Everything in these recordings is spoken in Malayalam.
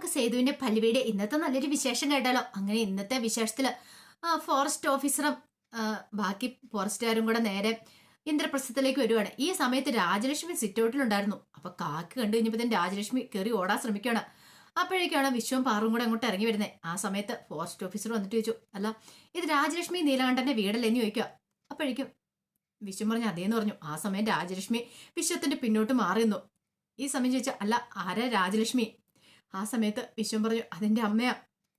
നമുക്ക് സേതുവിന്റെ പല്ലുവീടെ. ഇന്നത്തെ നല്ലൊരു വിശേഷം കേട്ടാലോ? അങ്ങനെ ഇന്നത്തെ വിശേഷത്തിൽ ഫോറസ്റ്റ് ഓഫീസറും ബാക്കി ഫോറസ്റ്റുകാരും കൂടെ നേരെ ഇന്ദ്രപ്രസ്ഥത്തിലേക്ക് വരുവാണ്. ഈ സമയത്ത് രാജലക്ഷ്മി സിറ്റൗട്ടിലുണ്ടായിരുന്നു അപ്പൊ കാക്ക് കണ്ടു കഴിഞ്ഞപ്പോൾ രാജലക്ഷ്മി കയറി ഓടാൻ ശ്രമിക്കുകയാണ്. അപ്പോഴേക്കാണ് വിശ്വം പാറും കൂടെ അങ്ങോട്ട് ഇറങ്ങി വരുന്നത് ആ സമയത്ത് ഫോറസ്റ്റ് ഓഫീസർ വന്നിട്ട് ചോദിച്ചു അല്ല ഇത് രാജലക്ഷ്മി നീലകണ്ഠന്റെ വീടല്ലേ? എന്ന് ചോദിക്കുക. അപ്പോഴേക്കും വിശ്വം പറഞ്ഞു അതേന്ന് പറഞ്ഞു. ആ സമയം രാജലക്ഷ്മി വിശ്വത്തിന്റെ പിന്നോട്ട് മാറിയുന്നു ഈ സമയം ചോദിച്ചാൽ അല്ല ആരാ രാജലക്ഷ്മി? ആ സമയത്ത് വിശ്വം പറഞ്ഞു അതെന്റെ അമ്മയാ.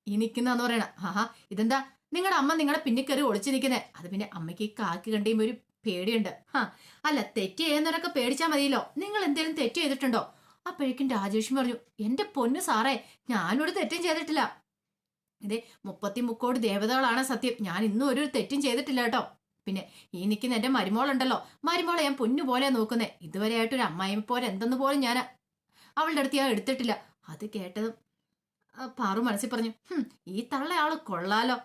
ഈ നിൽക്കുന്നതെന്ന് പറയണ. ആഹാ ഇതെന്താ? നിങ്ങളുടെ അമ്മ നിങ്ങളുടെ പിന്നെ കയറി ഒളിച്ചു നിൽക്കുന്നേ അത് പിന്നെ അമ്മയ്ക്ക് കാക്കി കണ്ടിയുമ്പോ ഒരു പേടിയുണ്ട്. ഹാ അല്ല തെറ്റ് ചെയ്യുന്നവരൊക്കെ പേടിച്ചാൽ മതിയല്ലോ. നിങ്ങൾ എന്തേലും തെറ്റ് ചെയ്തിട്ടുണ്ടോ? അപ്പോഴേക്കും രാജേഷ് പറഞ്ഞു എന്റെ പൊന്ന് സാറേ ഞാനൊരു തെറ്റും ചെയ്തിട്ടില്ല. ഇതേ മുപ്പത്തി മുക്കോട് ദേവതകളാണ് സത്യം. ഞാൻ ഇന്നും ഒരു തെറ്റും ചെയ്തിട്ടില്ല കേട്ടോ. പിന്നെ ഈ നിൽക്കുന്ന എന്റെ മരുമോളുണ്ടല്ലോ. മരുമോളെ ഞാൻ പൊന്നു പോലെ നോക്കുന്നേ. ഇതുവരെ ആയിട്ട് ഒരു അമ്മായിമ്മ പോലെ എന്തെന്ന് പോലും ഞാൻ അവളുടെ അടുത്ത് ഞാൻ എടുത്തിട്ടില്ല. അത് കേട്ടതും പാറു മനസ്സിൽ പറഞ്ഞു ഈ തള്ള ആൾ കൊള്ളാലോ.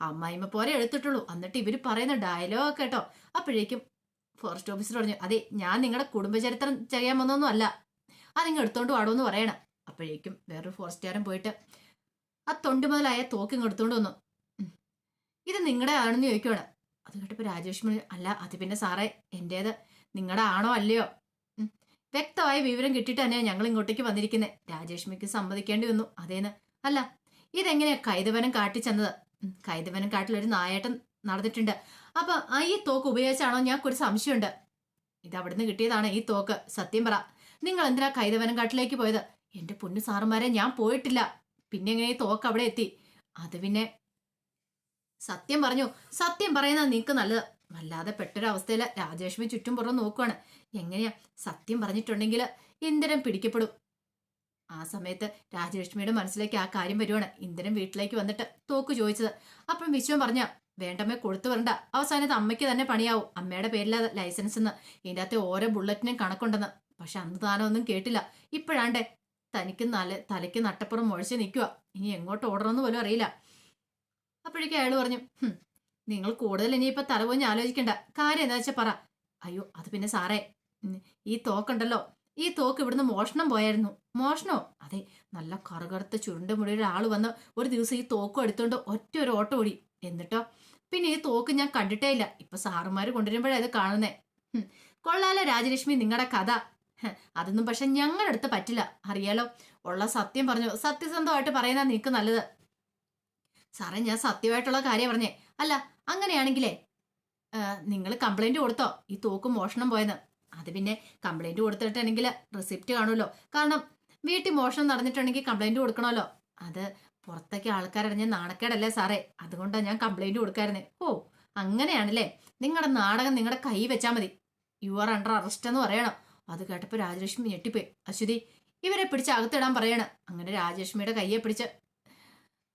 അമ്മായിമ്മ പോലെ എടുത്തിട്ടുള്ളൂ. എന്നിട്ട് ഇവർ പറയുന്ന ഡയലോഗ് കേട്ടോ. അപ്പോഴേക്കും ഫോറസ്റ്റ് ഓഫീസർ പറഞ്ഞു അതെ ഞാൻ നിങ്ങളുടെ കുടുംബചരിത്രം ചെയ്യാൻ വന്നൊന്നും അല്ല. അതിങ്ങ് എടുത്തോണ്ട് വാടുമെന്ന് പറയണം. അപ്പോഴേക്കും വേറൊരു ഫോറസ്റ്റുകാരൻ പോയിട്ട് ആ തൊണ്ട് മുതലായ തോക്ക് ഇങ്ങ് എടുത്തോണ്ട് വന്നു. ഇത് നിങ്ങളുടെ ആണെന്ന് ചോദിക്കുവാണ്. അത് കേട്ടപ്പോൾ രാജേഷ് അല്ല അത് പിന്നെ സാറേ എന്റേത് നിങ്ങളുടെ ആണോ അല്ലയോ. വ്യക്തമായ വിവരം കിട്ടിയിട്ട് തന്നെയാണ് ഞങ്ങൾ ഇങ്ങോട്ടേക്ക് വന്നിരിക്കുന്നത് രാജേഷ്മിക്ക് സമ്മതിക്കേണ്ടി വന്നു. അതേന്ന്. അല്ല ഇതെങ്ങനെയാ കൈതവനം കാട്ടി ചെന്നത്? കൈതവനം കാട്ടിൽ ഒരു നായേട്ടൻ നടന്നിട്ടുണ്ട്. അപ്പൊ ആ ഈ തോക്ക് ഉപയോഗിച്ചാണോ ഞങ്ങൾക്കൊരു സംശയമുണ്ട്? ഇത് അവിടുന്ന് കിട്ടിയതാണ് ഈ തോക്ക്. സത്യം പറ. നിങ്ങൾ എന്തിനാ കൈതവനം കാട്ടിലേക്ക് പോയത്? എന്റെ പൊന്നു സാറുമാരെ ഞാൻ പോയിട്ടില്ല. പിന്നെ എങ്ങനെ ഈ തോക്ക് അവിടെ എത്തി? അത് പിന്നെ സത്യം പറഞ്ഞു. സത്യം പറയുന്നത് നിങ്ങൾക്ക് നല്ലത്. വല്ലാതെ പെട്ടൊരവസ്ഥയിൽ രാജേഷ്മി ചുറ്റും പുറം നോക്കുവാണ്. എങ്ങനെയാ? സത്യം പറഞ്ഞിട്ടുണ്ടെങ്കിൽ ഇന്ദിരൻ പിടിക്കപ്പെടും. ആ സമയത്ത് രാജലക്ഷ്മിയുടെ മനസ്സിലേക്ക് ആ കാര്യം വരുവാണ്. ഇന്ദിരൻ വീട്ടിലേക്ക് വന്നിട്ട് തോക്ക് ചോദിച്ചത്. അപ്പം വിശ്വം പറഞ്ഞ വേണ്ടമ്മേ കൊടുത്തു വരണ്ട. അവസാനത്ത് അമ്മയ്ക്ക് തന്നെ പണിയാവും. അമ്മയുടെ പേരിലാ ലൈസൻസ് എന്ന്. ഇതിന്റെ അകത്തെ ഓരോ ബുള്ളറ്റിനും കണക്കുണ്ടെന്ന്. പക്ഷെ അന്ന് താനൊന്നും കേട്ടില്ല. ഇപ്പോഴാണ്ടേ തനിക്ക് നല്ല തലയ്ക്ക് നട്ടപ്പുറം മുഴച്ച് നിൽക്കുക ഇനി എങ്ങോട്ട് ഓടണമെന്ന് പോലും അറിയില്ല. അപ്പോഴേക്കും അയാൾ പറഞ്ഞു "ഹും, നിങ്ങൾ കൂടുതൽ ഇനിയിപ്പോ തലപോഞ്ഞ് ആലോചിക്കണ്ട. കാര്യം എന്താ വെച്ചാ പറ. അയ്യോ അത് പിന്നെ സാറേ. ഈ തോക്കുണ്ടല്ലോ. ഈ തോക്ക് ഇവിടുന്ന് മോഷണം പോയായിരുന്നു. മോഷണോ? അതെ. നല്ല കറുകറുത്ത ചുരുണ്ട മുടി ഒരാൾ വന്ന് ഒരു ദിവസം ഈ തോക്കും എടുത്തോണ്ട് ഒറ്റ ഒരു ഓട്ടം ഓടി. എന്നിട്ടോ? പിന്നെ ഈ തോക്ക് ഞാൻ കണ്ടിട്ടേ ഇല്ല. ഇപ്പൊ സാറുമാർ കൊണ്ടുവരുമ്പോഴേ അത് കാണുന്നേ. കൊള്ളാലോ രാജലക്ഷ്മി നിങ്ങളുടെ കഥ. അതൊന്നും പക്ഷെ ഞങ്ങളുടെ അടുത്ത് പറ്റില്ല. അറിയാലോ? ഉള്ള സത്യം പറഞ്ഞു. സത്യസന്ധമായിട്ട് പറയുന്ന നിനക്ക് നല്ലത്. സാറേ ഞാൻ സത്യമായിട്ടുള്ള കാര്യം പറഞ്ഞേ. അല്ല അങ്ങനെയാണെങ്കിലേ നിങ്ങൾ കംപ്ലൈന്റ് കൊടുത്തോ? ഈ തോക്ക് മോഷണം പോയത്. അത് പിന്നെ കംപ്ലൈന്റ് കൊടുത്തിട്ടുണ്ടെങ്കിൽ റെസിപ്റ്റ് കാണുമല്ലോ. കാരണം വീട്ടിൽ മോഷണം നടന്നിട്ടുണ്ടെങ്കിൽ കംപ്ലൈന്റ് കൊടുക്കണമല്ലോ. അത് പുറത്തേക്ക് ആൾക്കാരറിഞ്ഞ നാണക്കേടല്ലേ സാറേ? അതുകൊണ്ടാണ് ഞാൻ കംപ്ലൈന്റ് കൊടുക്കായിരുന്നേ. ഓ അങ്ങനെയാണല്ലേ. നിങ്ങളുടെ നാടകം നിങ്ങളുടെ കൈ വെച്ചാൽ മതി. യു ആർ അണ്ടർ അറസ്റ്റ് എന്ന് പറയണം. അത് കേട്ടപ്പോൾ രാജലക്ഷ്മി ഞെട്ടിപ്പോയി. അശ്വതി ഇവരെ പിടിച്ച് അകത്തിടാൻ പറയണം. അങ്ങനെ രാജലക്ഷ്മിയുടെ കയ്യെ പിടിച്ച്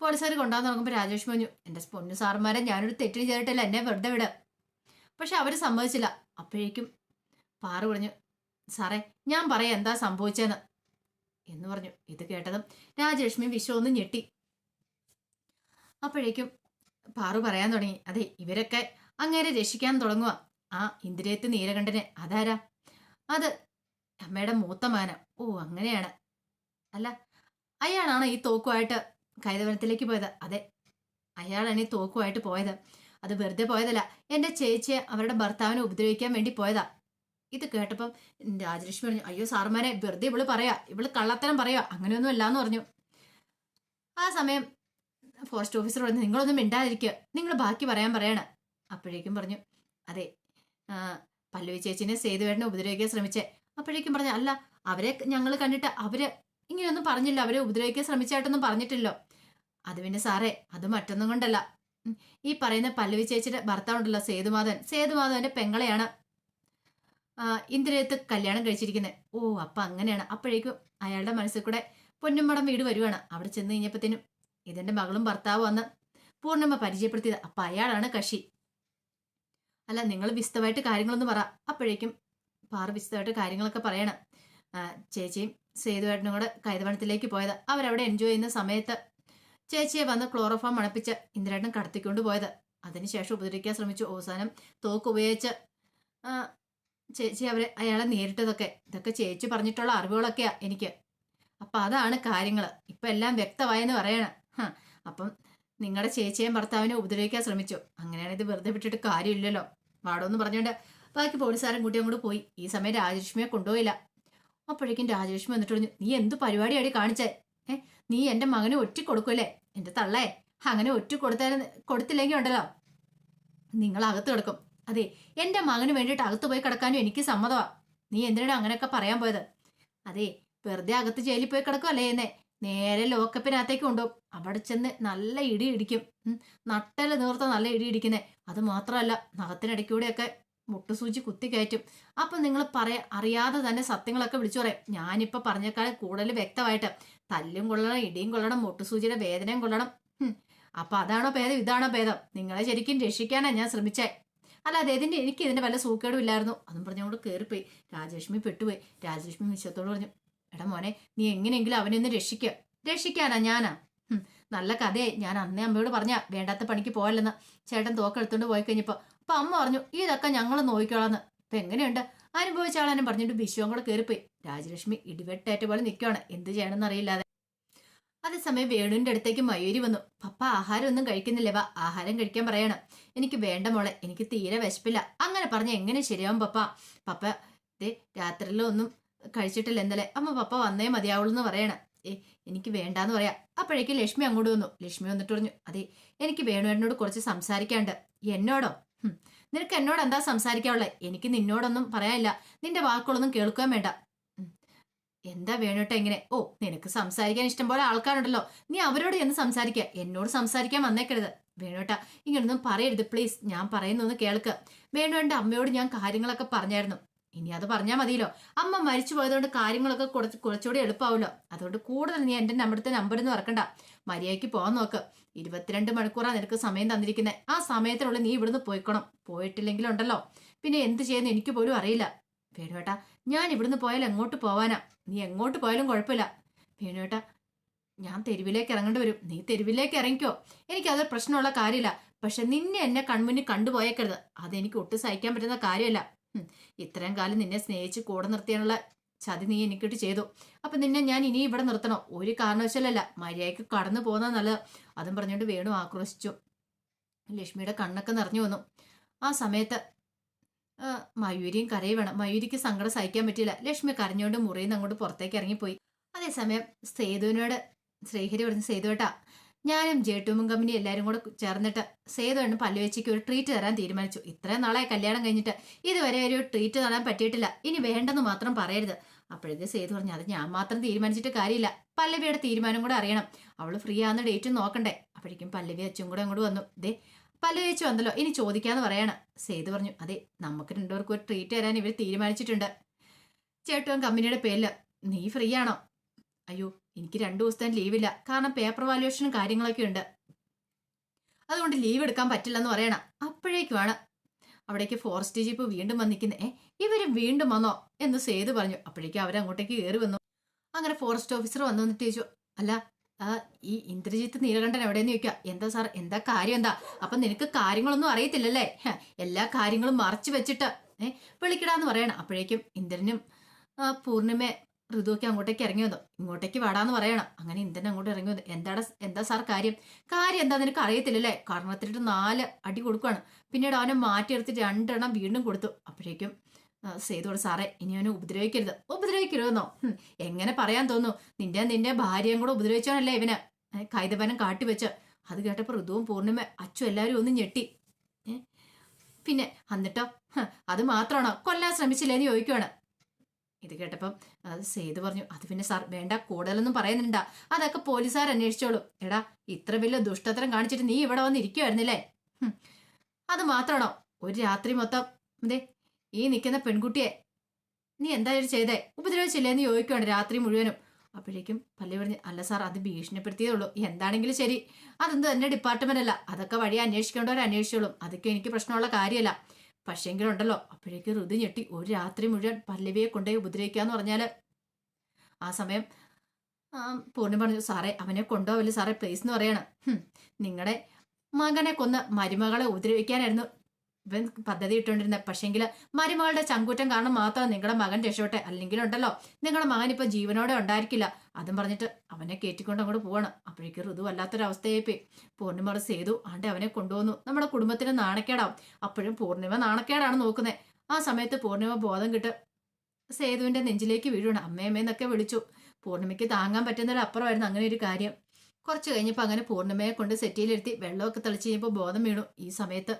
പോലീസുകാർ കൊണ്ടാന്ന് നോക്കുമ്പോൾ രാജേഷ് പറഞ്ഞു എന്റെ പൊന്നു സാറുമാരെ ഞാനൊരു തെറ്റിന് ചെയ്തിട്ടില്ല എന്നെ വെറുതെ വിട. പക്ഷെ അവർ സമ്മതിച്ചില്ല. അപ്പോഴേക്കും പാറു പറഞ്ഞു സാറേ ഞാൻ പറയാം എന്താ സംഭവിച്ചതെന്ന് എന്ന് പറഞ്ഞു. ഇത് കേട്ടതും രാജലക്ഷ്മി വിശ്വം ഒന്ന് ഞെട്ടി. അപ്പോഴേക്കും പാറു പറയാൻ തുടങ്ങി അതെ ഇവരൊക്കെ അങ്ങേരെ രക്ഷിക്കാൻ തുടങ്ങുക ആ ഇന്ദിരയത്ത് നീലകണ്ഠനെ അതാരാ? അത് അമ്മയുടെ മൂത്ത മാന. ഓ അങ്ങനെയാണ്. അല്ല അയാളാണ് ഈ തോക്കുമായിട്ട് കൈതവനത്തിലേക്ക് പോയത്. അതെ അയാളാണ് ഈ തോക്കുമായിട്ട് പോയത്. അത് വെറുതെ പോയതല്ല എന്റെ ചേച്ചിയെ അവരുടെ ഭർത്താവിനെ ഉപദ്രവിക്കാൻ വേണ്ടി പോയതാ. ഇത് കേട്ടപ്പം രാജലക്ഷ്മി പറഞ്ഞു അയ്യോ സാർമാരെ വെറുതെ ഇവൾ പറയാ ഇവൾ കള്ളത്തരം പറയാ അങ്ങനെയൊന്നും അല്ലാന്ന് പറഞ്ഞു. ആ സമയം ഫോറസ്റ്റ് ഓഫീസർ പറഞ്ഞു നിങ്ങളൊന്നും മിണ്ടാതിരിക്കുക നിങ്ങൾ ബാക്കി പറയാൻ പറയാണ്. അപ്പോഴേക്കും പറഞ്ഞു അതെ പല്ലവി ചേച്ചിനെ സേതുവേട്ടനെ ഉപദ്രവിക്കാൻ ശ്രമിച്ചേ. അപ്പോഴേക്കും പറഞ്ഞു അല്ല അവരെ ഞങ്ങൾ കണ്ടിട്ട് അവർ ഇങ്ങനെയൊന്നും പറഞ്ഞില്ല അവരെ ഉപദ്രവിക്കാൻ ശ്രമിച്ചായിട്ടൊന്നും പറഞ്ഞിട്ടില്ലോ. അത് പിന്നെ സാറേ അത് മറ്റൊന്നും കൊണ്ടല്ല. ഈ പറയുന്ന പല്ലവി ചേച്ചിയുടെ ഭർത്താവുണ്ടല്ലോ സേതുമാധവൻ. സേതുമാധവന്റെ പെങ്ങളെയാണ് ഇന്ദ്രിയത്ത് കല്യാണം കഴിച്ചിരിക്കുന്നത് ഓ അപ്പൊ അങ്ങനെയാണ്. അപ്പോഴേക്കും അയാളുടെ മനസ്സിൽ കൂടെ പൊന്നുമടം വീട് വരുവാണ്. അവിടെ ചെന്ന് കഴിഞ്ഞപ്പത്തേനും ഇതെന്റെ മകളും ഭർത്താവും അന്ന് പൂർണമ്മ പരിചയപ്പെടുത്തിയത്. അപ്പൊ അയാളാണ് കക്ഷി. അല്ല നിങ്ങൾ വിശദമായിട്ട് കാര്യങ്ങളൊന്നും പറ. അപ്പോഴേക്കും പാറ വിശദമായിട്ട് കാര്യങ്ങളൊക്കെ പറയണം. ചേച്ചിയും സേതുവേട്ടനും കൂടെ കൈതവനത്തിലേക്ക് പോയത്. അവരവിടെ എൻജോയ് ചെയ്യുന്ന സമയത്ത് ചേച്ചിയെ വന്ന് ക്ലോറോഫോം മണപ്പിച്ച് ഇന്ദ്രേട്ടൻ കടത്തിക്കൊണ്ട് പോയത്. അതിനുശേഷം ഉപദ്രവിക്കാൻ ശ്രമിച്ചു അവസാനം തോക്ക് ഉപയോഗിച്ച് ചേച്ചി അവരെ അയാളെ നേരിട്ടതൊക്കെ. ഇതൊക്കെ ചേച്ചി പറഞ്ഞിട്ടുള്ള അറിവുകളൊക്കെയാ എനിക്ക്. അപ്പൊ അതാണ് കാര്യങ്ങൾ ഇപ്പൊ എല്ലാം വ്യക്തമായെന്ന് പറയണ. അപ്പം നിങ്ങളുടെ ചേച്ചിയും ഭർത്താവിനെ ഉപദ്രവിക്കാൻ ശ്രമിച്ചു. അങ്ങനെയാണ് ഇത് വെറുതെ വിട്ടിട്ട് കാര്യമില്ലല്ലോ. വാടോന്ന് പറഞ്ഞുകൊണ്ട് ബാക്കി പോലീസുകാരൻ കൂട്ടി അങ്ങോട്ട് പോയി. ഈ സമയം രാജലക്ഷ്മിയെ കൊണ്ടുപോയില്ല. അപ്പോഴേക്കും രാജലക്ഷ്മി വന്നിട്ട് പറഞ്ഞു നീ എന്ത് പരിപാടിയാടി കാണിച്ചേ? നീ എന്റെ മകനെ ഒറ്റ കൊടുക്കൂലേ എന്റെ തള്ളേ അങ്ങനെ ഒറ്റ കൊടുത്താലും കൊടുത്തില്ലെങ്കിൽ ഉണ്ടല്ലോ നിങ്ങൾ അകത്ത് കിടക്കും. അതെ എന്റെ മകന് വേണ്ടിയിട്ട് അകത്ത് പോയി കിടക്കാനും എനിക്ക് സമ്മതമാ. നീ എന്തിനാണ് അങ്ങനെയൊക്കെ പറയാൻ പോയത്? അതെ വെറുതെ അകത്ത് ജയിലിൽ പോയി കിടക്കുമല്ലേ എന്നേ. നേരെ ലോക്കപ്പിനകത്തേക്ക് കൊണ്ടുപോകും. അവിടെ ചെന്ന് നല്ല ഇടി ഇടിക്കും. നട്ടൽ നീർത്ത നല്ല ഇടി ഇടിക്കുന്നേ. അത് മാത്രമല്ല നഖത്തിനിടയ്ക്കൂടെയൊക്കെ മുട്ടുസൂചി കുത്തി കയറ്റും. അപ്പൊ നിങ്ങൾ പറയാ അറിയാതെ തന്നെ സത്യങ്ങളൊക്കെ വിളിച്ചു പറയാം. ഞാനിപ്പോ പറഞ്ഞേക്കാൾ കൂടുതൽ വ്യക്തമായിട്ട്. തല്ലും കൊള്ളണം ഇടിയും കൊള്ളണം മുട്ടുസൂചിയുടെ വേദനയും കൊള്ളണം. അപ്പൊ അതാണോ ഭേദം? ഇതാണോ ഭേദം? നിങ്ങളെ ശരിക്കും രക്ഷിക്കാനാ ഞാൻ ശ്രമിച്ചേ. അല്ല ഇതിന്റെ എനിക്ക് ഇതിന്റെ വല്ല സൂക്കേടും ഇല്ലായിരുന്നു. അതും പറഞ്ഞുകൊണ്ട് കയറിപ്പോയി രാജലക്ഷ്മി പെട്ടുപോയി. രാജലക്ഷ്മി വിശ്വത്തോട് പറഞ്ഞു എടാ മോനെ നീ എങ്ങനെയെങ്കിലും അവനെ ഒന്ന് രക്ഷിക്കുക രക്ഷിക്കാനാ ഞാനാ. നല്ല കഥയെ ഞാൻ അന്നേ അമ്മയോട് പറഞ്ഞ വേണ്ടാത്ത പണിക്ക് പോയല്ലെന്ന് ചേട്ടൻ തോക്കെടുത്തോണ്ട് പോയി കഴിഞ്ഞപ്പോ അപ്പൊ അമ്മ പറഞ്ഞു ഇതൊക്കെ ഞങ്ങൾ നോക്കിക്കോളാന്ന്. ഇപ്പൊ എങ്ങനെയുണ്ട്? അനുഭവിച്ച ആളാനും പറഞ്ഞിട്ട് ബിശുവും കൂടെ കയറിപ്പോയി രാജലക്ഷ്മി ഇടിവെട്ടേറ്റ പോലെ നിൽക്കുകയാണ് എന്ത് ചെയ്യണമെന്ന് അറിയില്ലാതെ. അതേസമയം വേണുവിന്റെ അടുത്തേക്ക് മയൂരി വന്നു. പപ്പ ആഹാരം ഒന്നും കഴിക്കുന്നില്ല. വാ ആഹാരം കഴിക്കാൻ പറയണം. എനിക്ക് വേണ്ട മോളെ. എനിക്ക് തീരെ വിശപ്പില്ല. അങ്ങനെ പറഞ്ഞ എങ്ങനെ ശരിയാവും പപ്പ? പപ്പ ദേ രാത്രിയിലൊന്നും കഴിച്ചിട്ടില്ല ഇന്നലെ. അമ്മ പപ്പ വന്നേ മതിയാവുള്ളൂ എന്ന് പറയണം. ഏ എനിക്ക് വേണ്ടാന്ന് പറയാം. അപ്പോഴേക്കും ലക്ഷ്മി അങ്ങോട്ട് വന്നു. ലക്ഷ്മി വന്നിട്ട് പറഞ്ഞു അതെ എനിക്ക് വേണുവേട്ടനോട് കുറച്ച് സംസാരിക്കാണ്ട് എന്നോടോ? നിനക്ക് എന്നോട് എന്താ സംസാരിക്കാനുള്ളത് എനിക്ക് നിന്നോടൊന്നും പറയാനില്ല. നിന്റെ വാക്കുകളൊന്നും കേൾക്കാൻ വേണ്ട. എന്താ വേണോട്ടെ എങ്ങനെ ഓ നിനക്ക് സംസാരിക്കാൻ ഇഷ്ടം പോലെ ആൾക്കാരുണ്ടല്ലോ. നീ അവരോട് എന്ന് സംസാരിക്കുക എന്നോട് സംസാരിക്കാൻ വന്നേക്കരുത്. വേണോട്ടാ ഇങ്ങനൊന്നും പറയരുത്. പ്ലീസ് ഞാൻ പറയുന്നൊന്ന് കേൾക്ക്. വേണുവേണ്ട അമ്മയോട് ഞാൻ കാര്യങ്ങളൊക്കെ പറഞ്ഞായിരുന്നു. ഇനി അത് പറഞ്ഞാൽ മതിയല്ലോ. അമ്മ മരിച്ചു പോയതുകൊണ്ട് കാര്യങ്ങളൊക്കെ കുറച്ച് കുറച്ചുകൂടി എളുപ്പമാവുമല്ലോ അതുകൊണ്ട് കൂടുതൽ നീ എന്റെ നമ്മുടെ നമ്പർ എന്ന് മറക്കണ്ട മര്യാദയ്ക്ക് പോകാൻ നോക്ക്. ഇരുപത്തിരണ്ട് മണിക്കൂറാണ് നിനക്ക് സമയം തന്നിരിക്കുന്നത് ആ സമയത്തിനുള്ളിൽ നീ ഇവിടുന്ന് പോയിക്കണം. പോയിട്ടില്ലെങ്കിലുണ്ടല്ലോ. പിന്നെ എന്ത് ചെയ്യുന്നു എനിക്ക് പോലും അറിയില്ല. വേണുവേട്ടാ ഞാൻ ഇവിടുന്ന് പോയാൽ എങ്ങോട്ട് പോവാനാ? നീ എങ്ങോട്ട് പോയാലും കുഴപ്പമില്ല. വേണുവേട്ടാ ഞാൻ തെരുവിലേക്ക് ഇറങ്ങേണ്ടി വരും. നീ തെരുവിലേക്ക് ഇറങ്ങിക്കോ. എനിക്കതൊരു പ്രശ്നമുള്ള കാര്യമില്ല. പക്ഷെ നിന്നെ എന്നെ കൺമുന്നിൽ കണ്ടുപോയേക്കരുത്. അതെനിക്ക് ഒട്ടും സഹിക്കാൻ പറ്റുന്ന കാര്യമല്ല. ഇത്രയും കാലം നിന്നെ സ്നേഹിച്ച് കൂടെ നിർത്തിയാനുള്ള ചതി നീ എനിക്കിട്ട് ചെയ്തു. അപ്പൊ നിന്നെ ഞാൻ ഇനി ഇവിടെ നിർത്തണോ. ഒരു കാരണവശാലല്ല മര്യാദയ്ക്ക് കടന്നു പോകുന്ന നല്ലത്. അതും പറഞ്ഞുകൊണ്ട് വേണു ആക്രോശിച്ചു. ലക്ഷ്മിയുടെ കണ്ണൊക്കെ നിറഞ്ഞു വന്നു. ആ സമയത്ത് മയൂരിയും കരയുവേണം മയൂരിക്ക് സങ്കടം സഹിക്കാൻ പറ്റില്ല ലക്ഷ്മി കരഞ്ഞുകൊണ്ട് മുറിയിൽ നിന്ന് അങ്ങോട്ട് പുറത്തേക്ക് ഇറങ്ങിപ്പോയി. അതേസമയം സേതുവിനോട് ശ്രീഹരി പറഞ്ഞു സേതുവേട്ടാ ഞാനും ജേട്ടുമും കമ്പനി എല്ലാവരും കൂടെ ചേർന്നിട്ട് സേതുവിന് പല്ലുവച്ചയ്ക്ക് ഒരു ട്രീറ്റ് തരാൻ തീരുമാനിച്ചു. ഇത്രയും നാളായി കല്യാണം കഴിഞ്ഞിട്ട് ഇതുവരെ ഒരു ട്രീറ്റ് തരാൻ പറ്റിയിട്ടില്ല. ഇനി വേണ്ടെന്ന് മാത്രം പറയരുത്. അപ്പോഴേക്ക് സേതു പറഞ്ഞു അത് ഞാൻ മാത്രം തീരുമാനിച്ചിട്ട് കാര്യമില്ല. പല്ലവിയുടെ തീരുമാനം കൂടെ അറിയണം. അവൾ ഫ്രീ ആവുന്ന ഡേറ്റ് നോക്കണ്ടേ. അപ്പോഴേക്കും പല്ലവി അച്ഛൻ കൂടെ അങ്ങോട്ട് വന്നു. ദേ പല്ലവി അച്ഛൻ വന്നല്ലോ. ഇനി ചോദിക്കാന്ന് പറയണം. സേതു പറഞ്ഞു അതെ നമുക്ക് രണ്ടുപേർക്കും ഒരു ട്രീറ്റ് തരാൻ ഇവർ തീരുമാനിച്ചിട്ടുണ്ട്. ചേട്ടുവൻ കമ്പനിയുടെ പേരിൽ നീ ഫ്രീ ആണോ? അയ്യോ എനിക്ക് രണ്ടു ദിവസത്തെ ലീവില്ല കാരണം പേപ്പർ വാല്യുവേഷനും കാര്യങ്ങളൊക്കെ ഉണ്ട്. അതുകൊണ്ട് ലീവ് എടുക്കാൻ പറ്റില്ലെന്ന് പറയണം. അപ്പോഴേക്കുമാണ് അവിടേക്ക് ഫോറസ്റ്റ് ജീപ്പ് വീണ്ടും വന്നിരിക്കുന്നത് ഏ ഇവർ വീണ്ടും വന്നോ? എന്ന് സേതു പറഞ്ഞു. അപ്പോഴേക്കും അവരങ്ങോട്ടേക്ക് കയറി വന്നു. അങ്ങനെ ഫോറസ്റ്റ് ഓഫീസർ വന്നു വന്നിട്ട് ചോദിച്ചു അല്ല ഈ ഇന്ദ്രജിത്ത് നീലകണ്ഠൻ എവിടെയെന്ന് ചോദിക്കുക എന്താ സാർ? എന്താ കാര്യം? എന്താ? അപ്പം നിനക്ക് കാര്യങ്ങളൊന്നും അറിയത്തില്ലല്ലേ? എല്ലാ കാര്യങ്ങളും മറച്ചു വെച്ചിട്ട് ഏഹ് വിളിക്കടാന്ന് പറയണം. അപ്പോഴേക്കും ഇന്ദ്രനും പൂർണിമ ഋതുവൊക്കെ അങ്ങോട്ടേക്ക് ഇറങ്ങി വന്നു. ഇങ്ങോട്ടേക്ക് വാടാന്ന് പറയണം. അങ്ങനെ ഇന്ദ്രൻ അങ്ങോട്ട് ഇറങ്ങി വന്നു. എന്താടാ എന്താ സാർ കാര്യം? കാര്യം എന്താ നിനക്ക് അറിയത്തില്ലല്ലേ? കർണത്തിലിട്ട് നാല് അടി കൊടുക്കുകയാണ് പിന്നീട് അവനെ മാറ്റിയെടുത്ത് രണ്ടെണ്ണം വീണ്ടും കൊടുത്തു. അപ്പോഴേക്കും സേതുവോട് സാറേ ഇനി അവനെ ഉപദ്രവിക്കരുത്. ഉപദ്രവിക്കരുതെന്നോ? എങ്ങനെ പറയാൻ തോന്നുന്നു? നിന്റെ നിന്റെ ഭാര്യയും കൂടെ ഉപദ്രവിച്ചാണല്ലേ ഇവന്? കൈതപനം കാട്ടിവെച്ച്. അത് കേട്ടപ്പോൾ ഋതുവും പൂർണിമ അച്ചു എല്ലാവരും ഒന്ന് ഞെട്ടി. പിന്നെ എന്നിട്ടോ? അത് മാത്രമാണോ? കൊല്ലാൻ ശ്രമിച്ചില്ലേന്ന് ചോദിക്കുവാണ്. ഇത് കേട്ടപ്പം അത് സേതു പറഞ്ഞു അത് പിന്നെ സാർ വേണ്ട കൂടുതലൊന്നും പറയുന്നുണ്ട. അതൊക്കെ പോലീസുകാർ അന്വേഷിച്ചോളൂ. എടാ ഇത്ര വലിയ ദുഷ്ടത്തരം കാണിച്ചിട്ട് നീ ഇവിടെ വന്ന് ഇരിക്കുവായിരുന്നില്ലേ? ഹും. അത് മാത്രമാണോ? ഒരു രാത്രി മൊത്തം അതെ ഈ നിൽക്കുന്ന പെൺകുട്ടിയെ നീ എന്തായാലും ചെയ്തേ? ഉപദ്രവിച്ചില്ലേ എന്ന് ചോദിക്കുവാണ് രാത്രി മുഴുവനും. അപ്പോഴേക്കും പള്ളി പറഞ്ഞ് അല്ല സാർ അത് ഭീഷണിപ്പെടുത്തിയതേ ഉള്ളൂ. എന്താണെങ്കിലും ശരി. അതെന്ത് എന്റെ ഡിപ്പാർട്ട്മെന്റ് അല്ല. അതൊക്കെ വഴി അന്വേഷിക്കേണ്ടവർ അന്വേഷിച്ചോളും. അതൊക്കെ എനിക്ക് പ്രശ്നമുള്ള കാര്യമല്ല. പക്ഷേങ്കിലുണ്ടല്ലോ. അപ്പോഴേക്ക് ഋതു ഞെട്ടി. ഒരു രാത്രി മുഴുവൻ പല്ലവിയെ കൊണ്ടുപോയി ഉപദ്രവിക്കാന്ന് പറഞ്ഞാൽ. ആ സമയം പൂർണി പറഞ്ഞു സാറേ അവനെ കൊണ്ടുപോവല്ലേ സാറേ പ്ലീസ് എന്ന് പറയണം. നിങ്ങളുടെ മകനെ കൊന്ന് മരുമകളെ ഉപദ്രവിക്കാനായിരുന്നു. ഇവൻ പദ്ധതി ഇട്ടുകൊണ്ടിരുന്നത് പക്ഷേങ്കിൽ മരുമകളുടെ ചങ്കൂറ്റം കാരണം മാത്രം നിങ്ങളുടെ മകൻ രക്ഷപ്പെട്ടെ. അല്ലെങ്കിലുണ്ടല്ലോ നിങ്ങളുടെ മകൻ ഇപ്പൊ ജീവനോടെ ഉണ്ടായിരിക്കില്ല. അതും പറഞ്ഞിട്ട് അവനെ കയറ്റിക്കൊണ്ട് അങ്ങോട്ട് പോവാണ്. അപ്പോഴേക്ക് ഋതു വല്ലാത്തൊരവസ്ഥയായിപ്പോയി. പൂർണിമ സേതു ആണ്ട് അവനെ കൊണ്ടുവന്നു. നമ്മുടെ കുടുംബത്തിന് നാണക്കേടാവും. അപ്പോഴും പൂർണിമ നാണക്കേടാണ് നോക്കുന്നത് ആ സമയത്ത് പൂർണിമ ബോധം കിട്ട് സേതുവിന്റെ നെഞ്ചിലേക്ക് വീഴുകയാണ് അമ്മയമ്മയെന്നൊക്കെ വിളിച്ചു. പൂർണിമയ്ക്ക് താങ്ങാൻ പറ്റുന്നൊരു അപ്പുറമായിരുന്നു അങ്ങനെ ഒരു കാര്യം. കുറച്ച് കഴിഞ്ഞപ്പോൾ അങ്ങനെ പൂർണിമയെ കൊണ്ട് സെറ്റിയിലിരുത്തി വെള്ളമൊക്കെ തെളിച്ച് കഴിഞ്ഞപ്പോൾ ബോധം വീണു. ഈ സമയത്ത്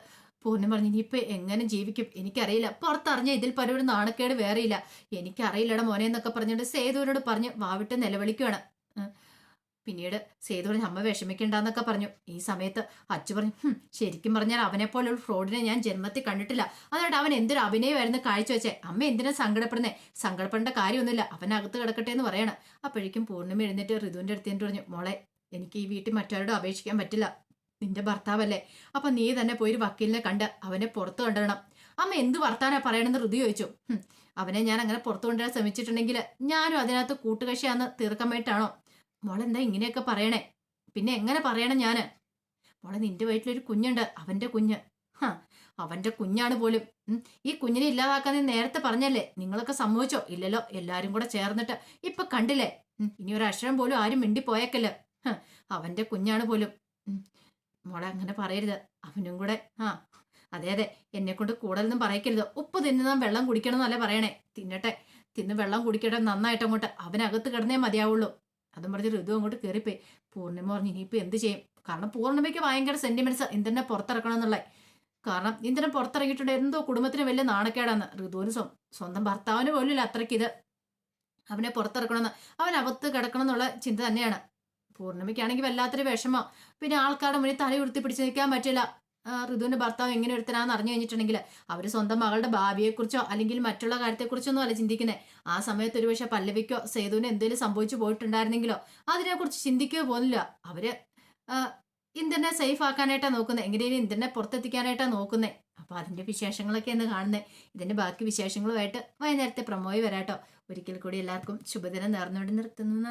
പൂർണിമ പറഞ്ഞു ഇനിയിപ്പോൾ എങ്ങനെ ജീവിക്കും? എനിക്കറിയില്ല. പുറത്തറിഞ്ഞ ഇതിൽ പലരും നാണക്കേട് വേറെയില്ല. എനിക്കറിയില്ലട മോനെ എന്നൊക്കെ പറഞ്ഞിട്ട് സേതുവിനോട് പറഞ്ഞ് വാവിട്ട് നിലവിളിക്കുകയാണ് പിന്നീട് സേതു പറഞ്ഞു അമ്മ വിഷമിക്കണ്ടെന്നൊക്കെ പറഞ്ഞു. ഈ സമയത്ത് അച്ചു പറഞ്ഞു ശരിക്കും പറഞ്ഞാൽ അവനെ പോലുള്ള ഫ്രോഡിനെ ഞാൻ ജന്മത്തിൽ കണ്ടിട്ടില്ല. അതുകൊണ്ട് അവൻ എന്തൊരു അഭിനയമായിരുന്നു കാഴ്ചവെച്ചേ. അമ്മ എന്തിനാ സങ്കടപ്പെടുന്നേ? സങ്കടപ്പെടേണ്ട കാര്യമൊന്നുമില്ല. അവനകത്ത് കിടക്കട്ടെ എന്ന് പറയണം. അപ്പോഴേക്കും പൂർണിമ എഴുന്നേറ്റ് ഋതുവിന്റെ അടുത്ത് പറഞ്ഞു മോളെ എനിക്ക് ഈ വീട്ടിൽ മറ്റാരോടും അപേക്ഷിക്കാൻ പറ്റില്ല. നിന്റെ ഭർത്താവല്ലേ? അപ്പൊ നീ തന്നെ പോയി ഒരു വക്കീലിനെ കണ്ട് അവനെ പുറത്തു കൊണ്ടുവരണം. അമ്മ എന്ത് വർത്താനാ പറയണമെന്ന് ഋതു ചോദിച്ചു. അവനെ ഞാൻ അങ്ങനെ പുറത്തു കൊണ്ടുവരാൻ ശ്രമിച്ചിട്ടുണ്ടെങ്കിൽ ഞാനും അതിനകത്ത് കൂട്ടുകക്ഷിയാന്ന് തീർക്കാനായിട്ടാണോ മോളെന്താ ഇങ്ങനെയൊക്കെ പറയണേ? പിന്നെ എങ്ങനെ പറയണം ഞാൻ? മോളെ നിന്റെ വീട്ടിലൊരു കുഞ്ഞുണ്ട്. അവന്റെ കുഞ്ഞ്. അവന്റെ കുഞ്ഞാണ് പോലും. ഈ കുഞ്ഞിനെ ഇല്ലാതാക്കാൻ നീ നേരത്തെ പറഞ്ഞല്ലേ? നിങ്ങളൊക്കെ സമ്മതിച്ചോ? ഇല്ലല്ലോ എല്ലാരും കൂടെ ചേർന്നിട്ട്. ഇപ്പൊ കണ്ടില്ലേ? ഇനി ഒരു അക്ഷരം പോലും ആരും മിണ്ടിപ്പോയേക്കല്ല? ഹ, അവന്റെ കുഞ്ഞാണ് പോലും. മോളെ അങ്ങനെ പറയരുത്. അവനും കൂടെ ആ അതെ അതെ എന്നെ കൊണ്ട് കൂടുതലൊന്നും പറയിക്കരുത്. ഉപ്പ് തിന്നുന്ന വെള്ളം കുടിക്കണം എന്നല്ല പറയണേ. തിന്നട്ടെ. തിന്ന് വെള്ളം കുടിക്കട്ടെ നന്നായിട്ട് അങ്ങോട്ട്. അവനകത്ത് കിടന്നേ മതിയാവുള്ളൂ. അതും പറഞ്ഞ് ഋതു അങ്ങോട്ട് കയറിപ്പോയി പൂർണിമ പറഞ്ഞു ഇനിയിപ്പോൾ എന്ത് ചെയ്യും? കാരണം പൂർണിമയ്ക്ക് ഭയങ്കര സെന്റിമെന്റ്സ് ഇന്ദ്രനെ പുറത്തിറക്കണം എന്നുള്ളത്. കാരണം ഇന്ദ്രൻ പുറത്തിറങ്ങിയിട്ടുണ്ട്. എന്തോ കുടുംബത്തിന് വലിയ നാണക്കേടാന്ന്. ഋതുവിന് സ്വ- സ്വന്തം ഭർത്താവിന് പോലും ഇല്ല അത്രയ്ക്ക് ഇത്. അവനെ പുറത്തിറക്കണമെന്ന്. അവൻ അകത്ത് കിടക്കണം എന്നുള്ള ചിന്ത തന്നെയാണ്. പൂർണിമയ്ക്കാണെങ്കിൽ വല്ലാത്തൊരു വിഷമം. പിന്നെ ആൾക്കാരുടെ മുന്നിൽ തല ഉയർത്തി പിടിച്ച് നിൽക്കാൻ പറ്റില്ല. ഋതുവിന്റെ ഭർത്താവ് എങ്ങനെ ഒരുത്തനാന്ന് അറിഞ്ഞു കഴിഞ്ഞിട്ടുണ്ടെങ്കിൽ അവർ സ്വന്തം മകളുടെ ഭാവിയെക്കുറിച്ചോ അല്ലെങ്കിൽ മറ്റുള്ള കാര്യത്തെക്കുറിച്ചൊന്നും അല്ല ചിന്തിക്കുന്നത് ആ സമയത്ത് ഒരുപക്ഷെ പല്ലവിക്കോ സേതുവിന് എന്തെങ്കിലും സംഭവിച്ചു പോയിട്ടുണ്ടായിരുന്നെങ്കിലോ അതിനെക്കുറിച്ച് ചിന്തിക്കുകയോ പോകുന്നില്ല അവർ ആ, ഇന്ദ്രനെ സേഫ് ആക്കാനായിട്ടാണ് നോക്കുന്നത് എങ്ങനെയും ഇന്ദ്രനെ പുറത്തെത്തിക്കാനായിട്ടാണ് നോക്കുന്നത് അപ്പൊ അതിന്റെ വിശേഷങ്ങളൊക്കെ എന്ന് കാണുന്നത് ഇതിന്റെ ബാക്കി വിശേഷങ്ങളുമായിട്ട് വൈകുന്നേരത്തെ പ്രമോയി വരാട്ടോ. ഒരിക്കൽ കൂടി എല്ലാവർക്കും ശുഭദിനം നേർന്നുകൊണ്ട് നിർത്തുന്നു.